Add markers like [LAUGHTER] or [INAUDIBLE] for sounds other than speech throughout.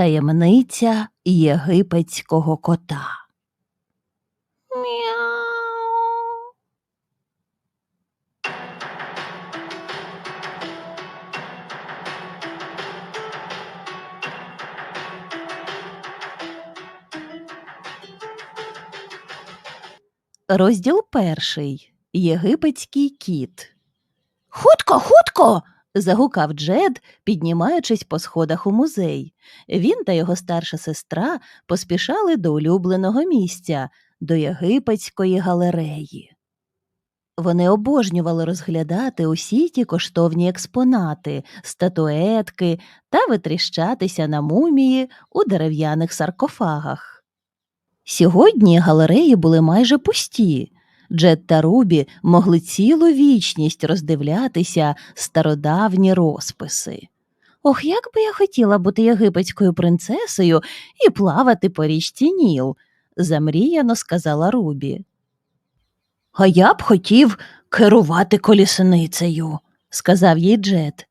Таємниця єгипетського кота. Мяу. Розділ перший. Єгипетський кіт. Хутко, хутко. Загукав Джед, піднімаючись по сходах у музей. Він та його старша сестра поспішали до улюбленого місця, до єгипетської галереї. Вони обожнювали розглядати усі ті коштовні експонати, статуетки та витріщатися на мумії у дерев'яних саркофагах. Сьогодні галереї були майже пусті. Джет та Рубі могли цілу вічність роздивлятися стародавні розписи. Ох, як би я хотіла бути єгипетською принцесою і плавати по річці Ніл, замріяно сказала Рубі. А я б хотів керувати колісницею, сказав їй Джет.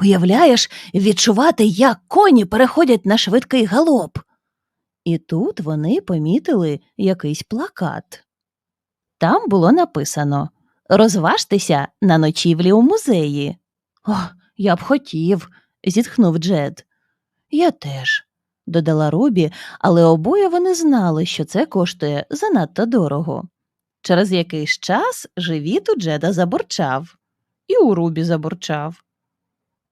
Уявляєш, відчувати, як коні переходять на швидкий галоп. І тут вони помітили якийсь плакат. Там було написано Розважтеся на ночівлі у музеї. О, я б хотів, зітхнув Джед. Я теж, додала Рубі, але обоє вони знали, що це коштує занадто дорого. Через якийсь час живіт у Джеда забурчав, і у Рубі забурчав.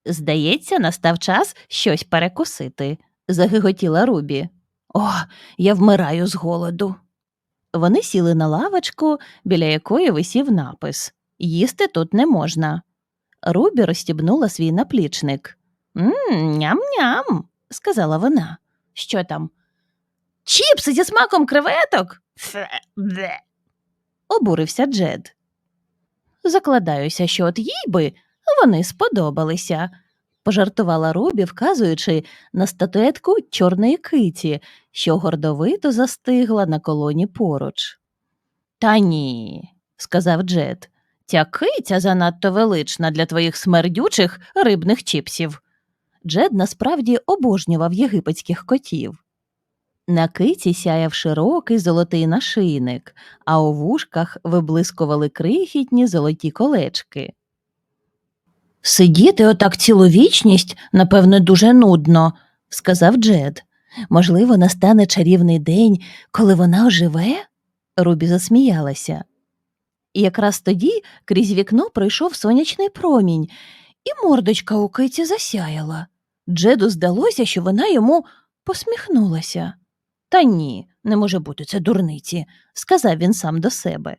Здається, настав час щось перекусити, загиготіла Рубі. О, я вмираю з голоду. Вони сіли на лавочку, біля якої висів напис Їсти тут не можна. Рубі розстібнула свій наплічник. «М, Ням-ням, сказала вона. Що там? Чіпси зі смаком креветок? Фе, бе. обурився Джед. Закладаюся, що от їй би вони сподобалися, пожартувала Рубі, вказуючи на статуетку чорної киті, що гордовито застигла на колоні поруч. Та ні, сказав Джет, ця киця занадто велична для твоїх смердючих рибних чіпсів. Джед насправді обожнював єгипетських котів. На киці сяяв широкий золотий нашийник, а у вушках виблискували крихітні золоті колечки. Сидіти отак цілу вічність, напевне, дуже нудно, сказав Джед. Можливо, настане чарівний день, коли вона оживе? Рубі засміялася. І якраз тоді крізь вікно пройшов сонячний промінь, і мордочка у киці засяяла. Джеду здалося, що вона йому посміхнулася. Та ні, не може бути це дурниці, сказав він сам до себе.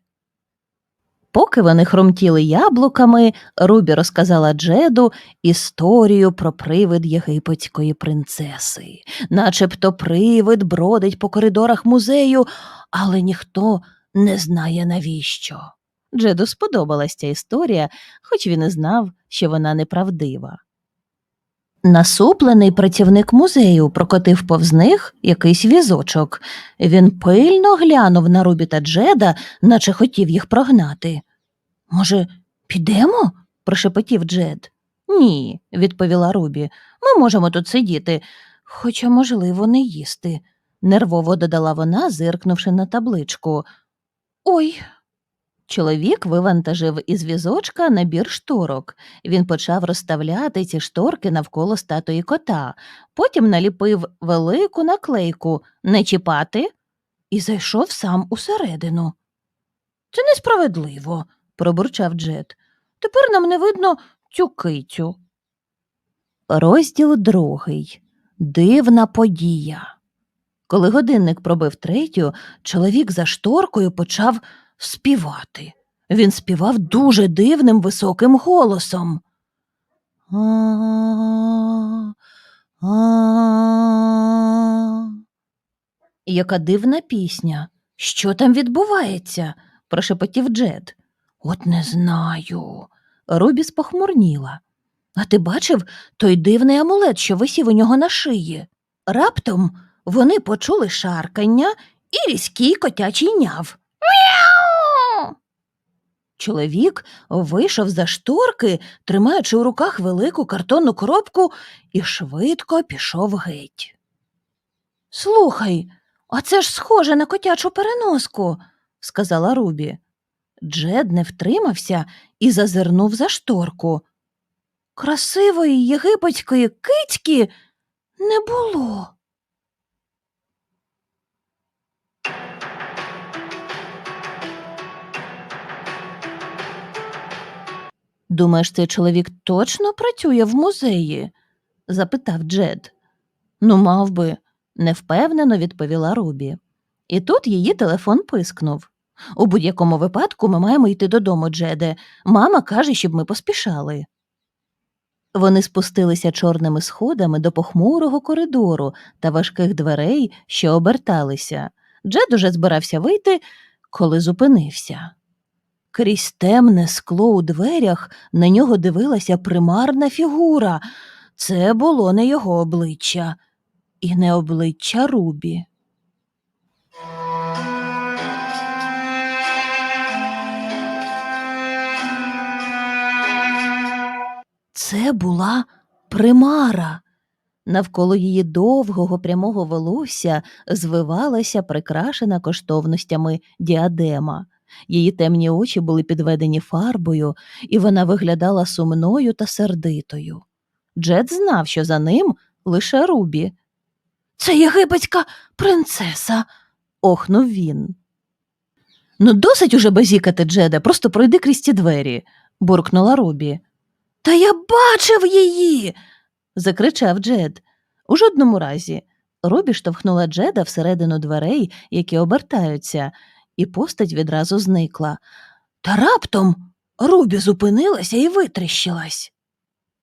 Поки вони хромтіли яблуками, Рубі розказала Джеду історію про привид єгипетської принцеси. Начебто привид бродить по коридорах музею, але ніхто не знає навіщо. Джеду сподобалася ця історія, хоч він і знав, що вона неправдива. Насуплений працівник музею прокотив повз них якийсь візочок. Він пильно глянув на Рубі та Джеда, наче хотів їх прогнати. Може, підемо? прошепотів Джед. Ні, відповіла Рубі. Ми можемо тут сидіти, хоча, можливо, не їсти, нервово додала вона, зиркнувши на табличку. Ой. Чоловік вивантажив із візочка набір шторок. Він почав розставляти ці шторки навколо статуї кота, потім наліпив велику наклейку не чіпати і зайшов сам усередину. Це несправедливо, пробурчав Джет. Тепер нам не видно цю кицю. Розділ другий. Дивна подія. Коли годинник пробив третю, чоловік за шторкою почав співати. Він співав дуже дивним високим голосом. Яка дивна пісня. Що там відбувається? прошепотів Джет. От не знаю. Рубі спохмурніла. А ти бачив той дивний амулет, що висів у нього на шиї? Раптом вони почули шаркання і різкий котячий няв. Мяу! Чоловік вийшов за шторки, тримаючи у руках велику картонну коробку, і швидко пішов геть. Слухай, а це ж схоже на котячу переноску, сказала Рубі. Джед не втримався і зазирнув за шторку. Красивої єгипетської кицьки не було. Думаєш, цей чоловік точно працює в музеї? запитав Джед. Ну, мав би, невпевнено відповіла Рубі. І тут її телефон пискнув. У будь-якому випадку ми маємо йти додому, Джеде. Мама каже, щоб ми поспішали. Вони спустилися чорними сходами до похмурого коридору та важких дверей, що оберталися. Джед уже збирався вийти, коли зупинився. Крізь темне скло у дверях на нього дивилася примарна фігура. Це було не його обличчя і не обличчя Рубі. Це була примара. Навколо її довгого прямого волосся звивалася прикрашена коштовностями діадема. Її темні очі були підведені фарбою, і вона виглядала сумною та сердитою. Джет знав, що за ним лише Рубі. Це єгипетська принцеса, охнув він. Ну, досить уже базікати, Джеде, просто пройди крізь ті двері, буркнула Рубі. Та я бачив її. закричав Джед. У жодному разі. Рубі штовхнула Джеда всередину дверей, які обертаються, і постать відразу зникла. Та раптом Рубі зупинилася і витріщилась.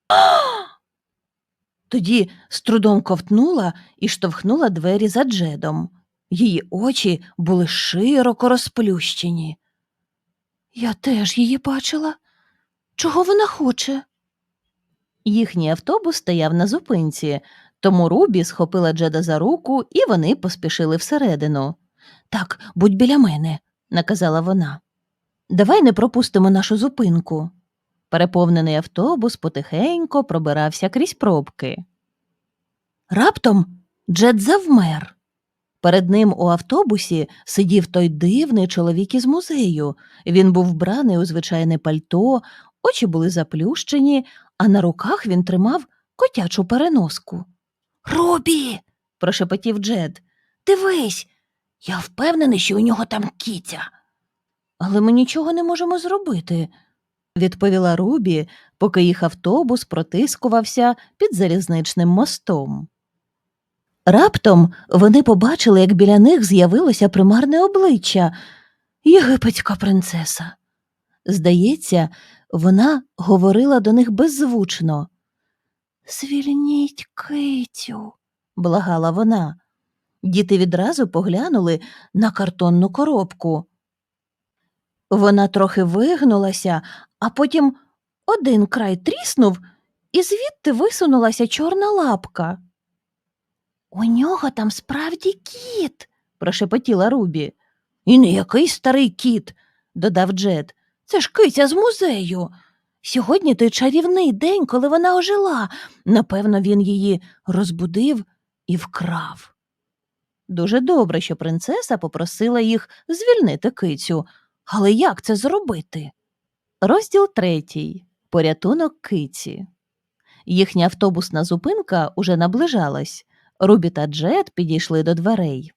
[GASPS] Тоді з трудом ковтнула і штовхнула двері за Джедом. Її очі були широко розплющені. Я теж її бачила. Чого вона хоче? Їхній автобус стояв на зупинці, тому Рубі схопила Джеда за руку, і вони поспішили всередину. Так, будь біля мене, наказала вона. Давай не пропустимо нашу зупинку. Переповнений автобус потихенько пробирався крізь пробки. Раптом Джед завмер. Перед ним у автобусі сидів той дивний чоловік із музею. Він був вбраний у звичайне пальто, очі були заплющені, а на руках він тримав котячу переноску. Рубі. прошепотів Джед. Дивись, я впевнений, що у нього там кіця. Але ми нічого не можемо зробити, відповіла Рубі, поки їх автобус протискувався під залізничним мостом. Раптом вони побачили, як біля них з'явилося примарне обличчя єгипетська принцеса. Здається, вона говорила до них беззвучно. Звільніть китю, благала вона. Діти відразу поглянули на картонну коробку. Вона трохи вигнулася, а потім один край тріснув, і звідти висунулася чорна лапка. У нього там справді кіт, прошепотіла Рубі. І не який старий кіт, додав Джед. Це ж киця з музею. Сьогодні той чарівний день, коли вона ожила. Напевно, він її розбудив і вкрав. Дуже добре, що принцеса попросила їх звільнити кицю. Але як це зробити? Розділ третій. Порятунок киці. Їхня автобусна зупинка уже наближалась. Рубі та Джет підійшли до дверей.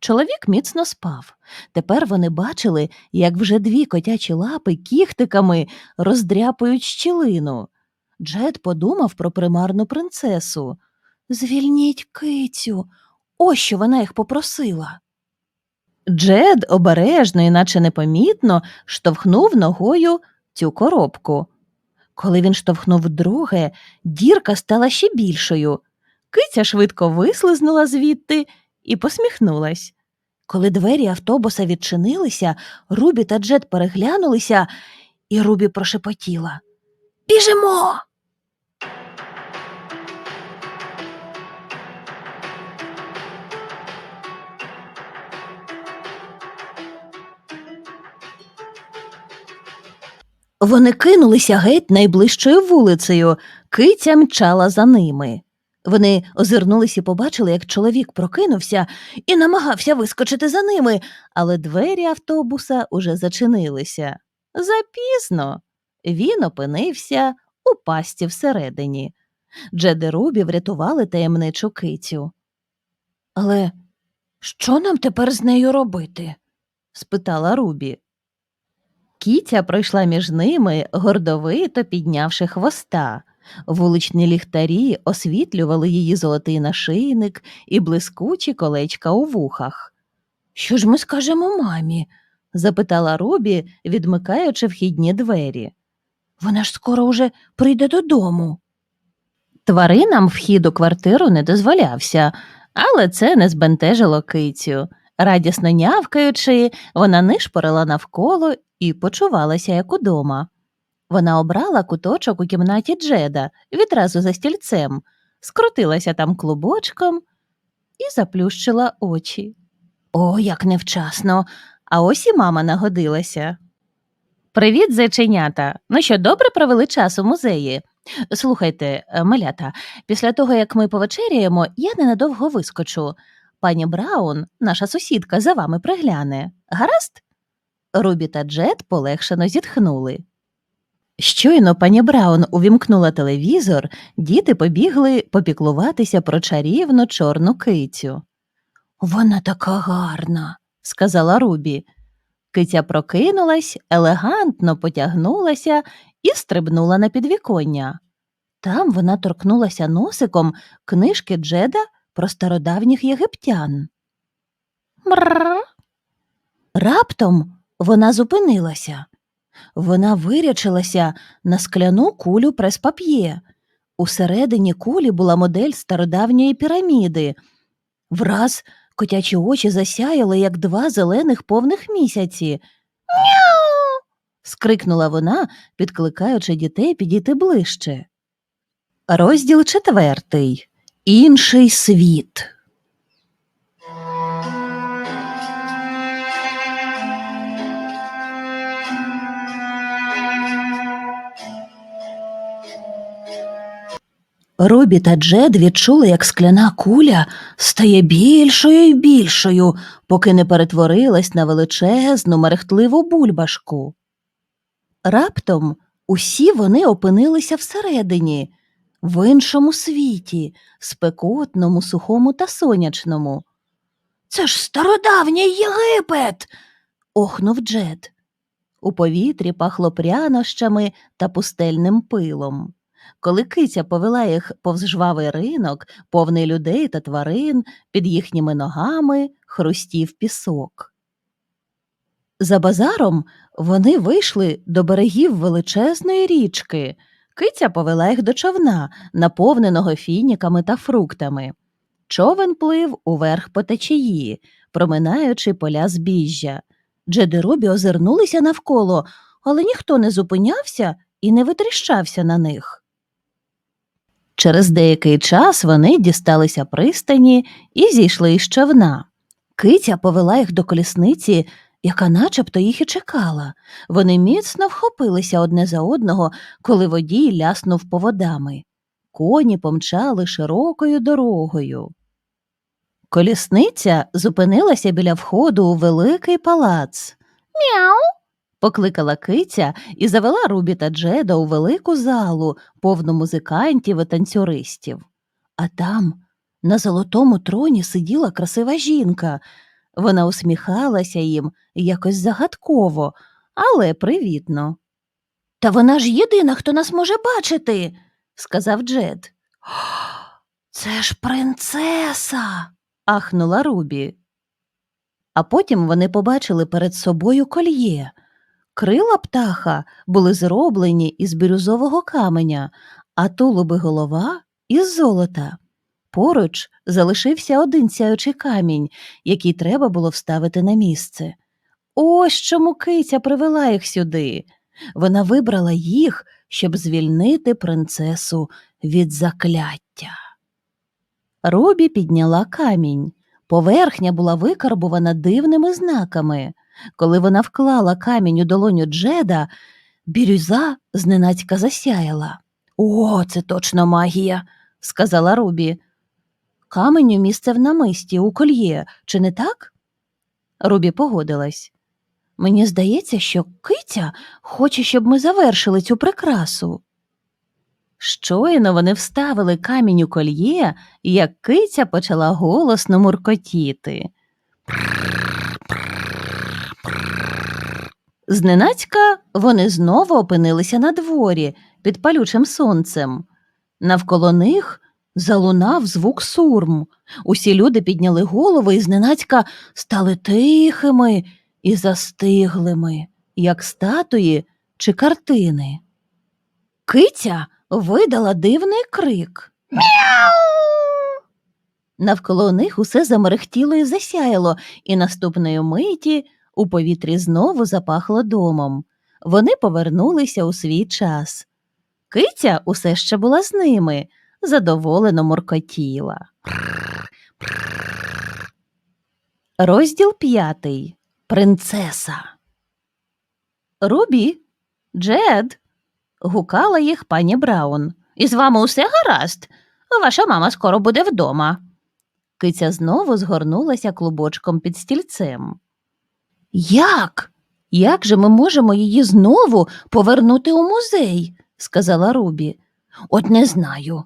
Чоловік міцно спав. Тепер вони бачили, як вже дві котячі лапи кіхтиками роздряпують щілину. Джет подумав про примарну принцесу. Звільніть кицю. Ось що вона їх попросила. Джед обережно, іначе непомітно, штовхнув ногою цю коробку. Коли він штовхнув друге, дірка стала ще більшою. Киця швидко вислизнула звідти і посміхнулась. Коли двері автобуса відчинилися, Рубі та Джет переглянулися, і Рубі прошепотіла Біжимо. Вони кинулися геть найближчою вулицею, киця мчала за ними. Вони озирнулись і побачили, як чоловік прокинувся і намагався вискочити за ними, але двері автобуса уже зачинилися. Запізно. Він опинився у пасті всередині. Джед і Рубі врятували таємничу кицю. Але що нам тепер з нею робити? спитала Рубі. Кітя пройшла між ними, гордовито піднявши хвоста. Вуличні ліхтарі освітлювали її золотий нашийник і блискучі колечка у вухах. Що ж ми скажемо мамі? запитала Рубі, відмикаючи вхідні двері. Вона ж скоро уже прийде додому. Тваринам вхід у квартиру не дозволявся, але це не збентежило кицю. Радісно нявкаючи, вона нишпорила навколо і почувалася як удома. Вона обрала куточок у кімнаті Джеда відразу за стільцем, скрутилася там клубочком і заплющила очі. О, як невчасно! А ось і мама нагодилася. Привіт, зайченята. Ну що, добре провели час у музеї? Слухайте, е, малята, після того, як ми повечеряємо, я ненадовго вискочу. Пані Браун, наша сусідка, за вами пригляне. Гаразд? Рубі та Джет полегшено зітхнули. Щойно пані Браун увімкнула телевізор, діти побігли попіклуватися про чарівну чорну кицю. Вона така гарна, сказала Рубі. Киця прокинулась, елегантно потягнулася і стрибнула на підвіконня. Там вона торкнулася носиком книжки Джеда про стародавніх єгиптян. Мрррр. Раптом вона зупинилася. Вона вирячилася на скляну кулю прес-пап'є. Усередині кулі була модель стародавньої піраміди. Враз котячі очі засяяли, як два зелених повних місяці. Мяу. скрикнула вона, підкликаючи дітей підійти ближче. Розділ четвертий. Інший світ. Робі та Джед відчули, як скляна куля стає більшою і більшою, поки не перетворилась на величезну мерехтливу бульбашку. Раптом усі вони опинилися всередині, в іншому світі, спекотному, сухому та сонячному. Це ж стародавній Єгипет. охнув Джед. У повітрі пахло прянощами та пустельним пилом. Коли киця повела їх повз жвавий ринок, повний людей та тварин, під їхніми ногами хрустів пісок. За базаром вони вийшли до берегів величезної річки. Киця повела їх до човна, наповненого фініками та фруктами. Човен плив уверх по течії, проминаючи поля збіжжя. Джед озирнулися навколо, але ніхто не зупинявся і не витріщався на них. Через деякий час вони дісталися пристані і зійшли із човна. Киця повела їх до колісниці, яка начебто їх і чекала. Вони міцно вхопилися одне за одного, коли водій ляснув поводами. Коні помчали широкою дорогою. Колісниця зупинилася біля входу у великий палац. Мяу. Покликала киця і завела Рубі та Джеда у велику залу, повну музикантів і танцюристів. А там, на золотому троні, сиділа красива жінка. Вона усміхалася їм якось загадково, але привітно. Та вона ж єдина, хто нас може бачити, сказав Джед. Це ж принцеса. ахнула Рубі. А потім вони побачили перед собою кольє. Крила птаха були зроблені із бірюзового каменя, а тулуби голова із золота. Поруч залишився один сяючий камінь, який треба було вставити на місце. Ось чому киця привела їх сюди. Вона вибрала їх, щоб звільнити принцесу від закляття. Робі підняла камінь. Поверхня була викарбувана дивними знаками. Коли вона вклала камінь у долоню Джеда, бірюза зненацька засяяла. О, це точно магія, сказала Рубі. Каменю місце в намисті у кольє, чи не так? Рубі погодилась. Мені здається, що киця хоче, щоб ми завершили цю прикрасу. Щойно вони вставили камінь у кольє, як киця почала голосно муркотіти. Зненацька вони знову опинилися на дворі під палючим сонцем. Навколо них залунав звук сурм. Усі люди підняли голови і зненацька стали тихими і застиглими, як статуї чи картини. Киця видала дивний крик. Мяу! Навколо них усе замерехтіло і засяяло, і наступної миті у повітрі знову запахло домом. Вони повернулися у свій час. Киця усе ще була з ними, задоволено муркотіла. Розділ п'ятий. Принцеса. Рубі, Джед. гукала їх пані Браун. Із вами усе гаразд. Ваша мама скоро буде вдома. Киця знову згорнулася клубочком під стільцем. Як? Як же ми можемо її знову повернути у музей? сказала Рубі. От не знаю,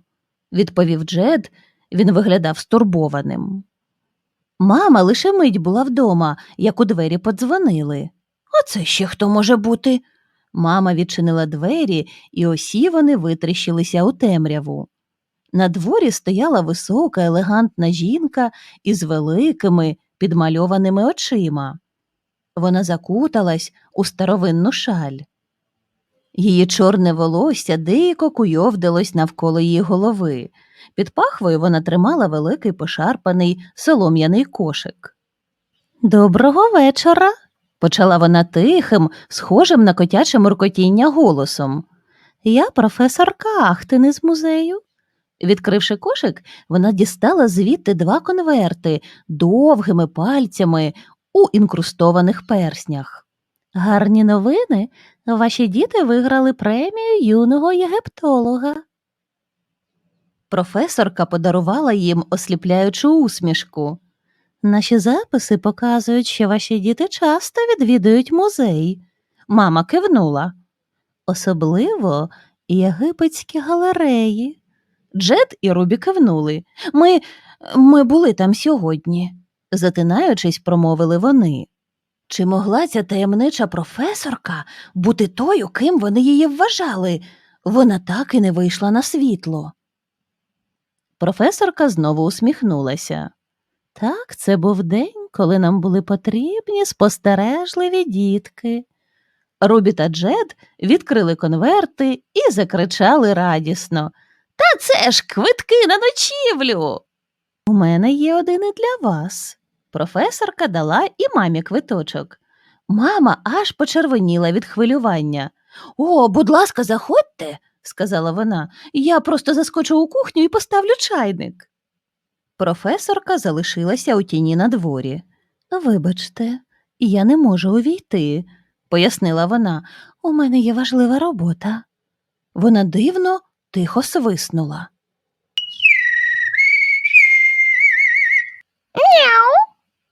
відповів Джед. Він виглядав стурбованим. Мама лише мить була вдома, як у двері подзвонили. Оце ще хто може бути? Мама відчинила двері, і усі вони витріщилися у темряву. На дворі стояла висока, елегантна жінка із великими підмальованими очима. Вона закуталась у старовинну шаль. Її чорне волосся дико куйовдилось навколо її голови. Під пахвою вона тримала великий пошарпаний солом'яний кошик. Доброго вечора, почала вона тихим, схожим на котяче муркотіння голосом. Я професорка Ахтин із музею. Відкривши кошик, вона дістала звідти два конверти довгими пальцями у інкрустованих перснях. Гарні новини. Ваші діти виграли премію юного єгиптолога. Професорка подарувала їм осліпляючу усмішку. Наші записи показують, що ваші діти часто відвідують музей. Мама кивнула. Особливо єгипетські галереї. Джет і Рубі кивнули. Ми, ми були там сьогодні, затинаючись, промовили вони. Чи могла ця таємнича професорка бути тою, ким вони її вважали? Вона так і не вийшла на світло. Професорка знову усміхнулася. Так, це був день, коли нам були потрібні спостережливі дітки. Рубі та Джед відкрили конверти і закричали радісно. Та це ж квитки на ночівлю. У мене є один і для вас. Професорка дала і мамі квиточок. Мама аж почервоніла від хвилювання. О, будь ласка, заходьте, сказала вона. Я просто заскочу у кухню і поставлю чайник. Професорка залишилася у тіні на дворі. Вибачте, я не можу увійти, пояснила вона. У мене є важлива робота. Вона дивно тихо свиснула.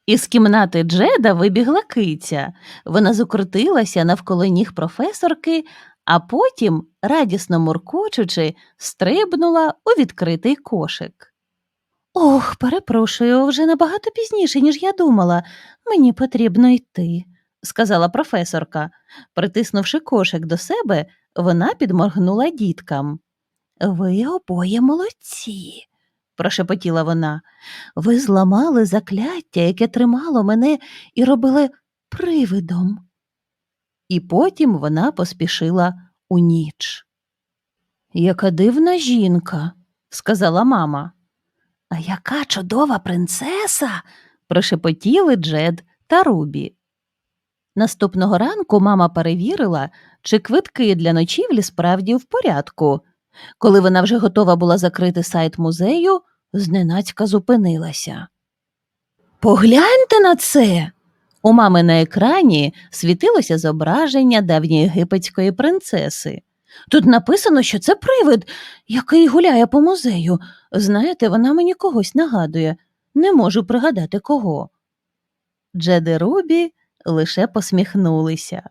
Із кімнати Джеда вибігла киця. Вона закрутилася навколо ніг професорки, а потім, радісно муркочучи, стрибнула у відкритий кошик. Ох, перепрошую, вже набагато пізніше, ніж я думала. Мені потрібно йти, сказала професорка. Притиснувши кошик до себе, вона підморгнула діткам. Ви обоє молодці, прошепотіла вона. Ви зламали закляття, яке тримало мене і робили привидом. І потім вона поспішила у ніч. Яка дивна жінка, сказала мама. А яка чудова принцеса. прошепотіли Джед та Рубі. Наступного ранку мама перевірила, чи квитки для ночівлі справді в порядку. Коли вона вже готова була закрити сайт музею, зненацька зупинилася. Погляньте на це. У мами на екрані світилося зображення давньої єгипетської принцеси. Тут написано, що це привид, який гуляє по музею. Знаєте, вона мені когось нагадує. Не можу пригадати кого. Джед і Рубі лише посміхнулися.